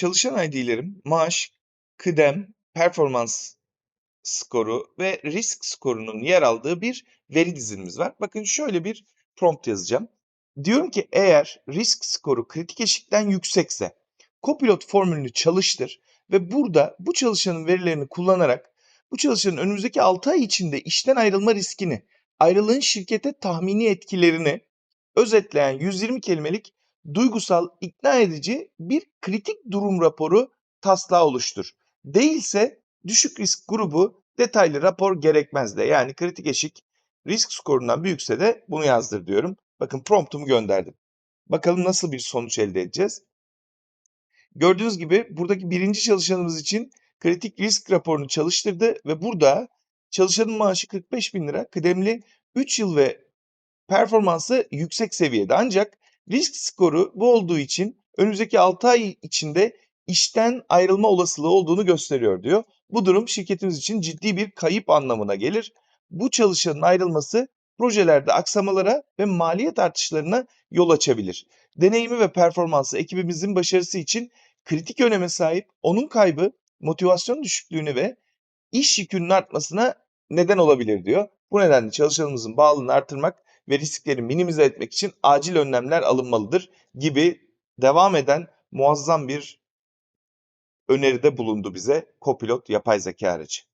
çalışan ID'lerim maaş, kıdem, performans skoru ve risk skorunun yer aldığı bir veri dizilimiz var. Bakın şöyle bir prompt yazacağım. Diyorum ki eğer risk skoru kritik eşikten yüksekse Copilot formülünü çalıştır ve burada bu çalışanın verilerini kullanarak bu çalışanın önümüzdeki 6 ay içinde işten ayrılma riskini, ayrılığın şirkete tahmini etkilerini özetleyen 120 kelimelik duygusal, ikna edici bir kritik durum raporu taslağı oluştur. Değilse düşük risk grubu detaylı rapor gerekmez de. Yani kritik eşik risk skorundan büyükse de bunu yazdır diyorum. Bakın promptumu gönderdim. Bakalım nasıl bir sonuç elde edeceğiz. Gördüğünüz gibi buradaki birinci çalışanımız için kritik risk raporunu çalıştırdı ve burada çalışanın maaşı 45 bin lira, kıdemli 3 yıl ve performansı yüksek seviyede. Ancak risk skoru bu olduğu için önümüzdeki 6 ay içinde işten ayrılma olasılığı olduğunu gösteriyor diyor. Bu durum şirketimiz için ciddi bir kayıp anlamına gelir. Bu çalışanın ayrılması projelerde aksamalara ve maliyet artışlarına yol açabilir. Deneyimi ve performansı ekibimizin başarısı için kritik öneme sahip. Onun kaybı motivasyon düşüklüğünü ve iş yükünün artmasına neden olabilir diyor. Bu nedenle çalışanımızın bağlılığını artırmak ve riskleri minimize etmek için acil önlemler alınmalıdır gibi devam eden muazzam bir öneride bulundu bize Copilot yapay zeka aracı.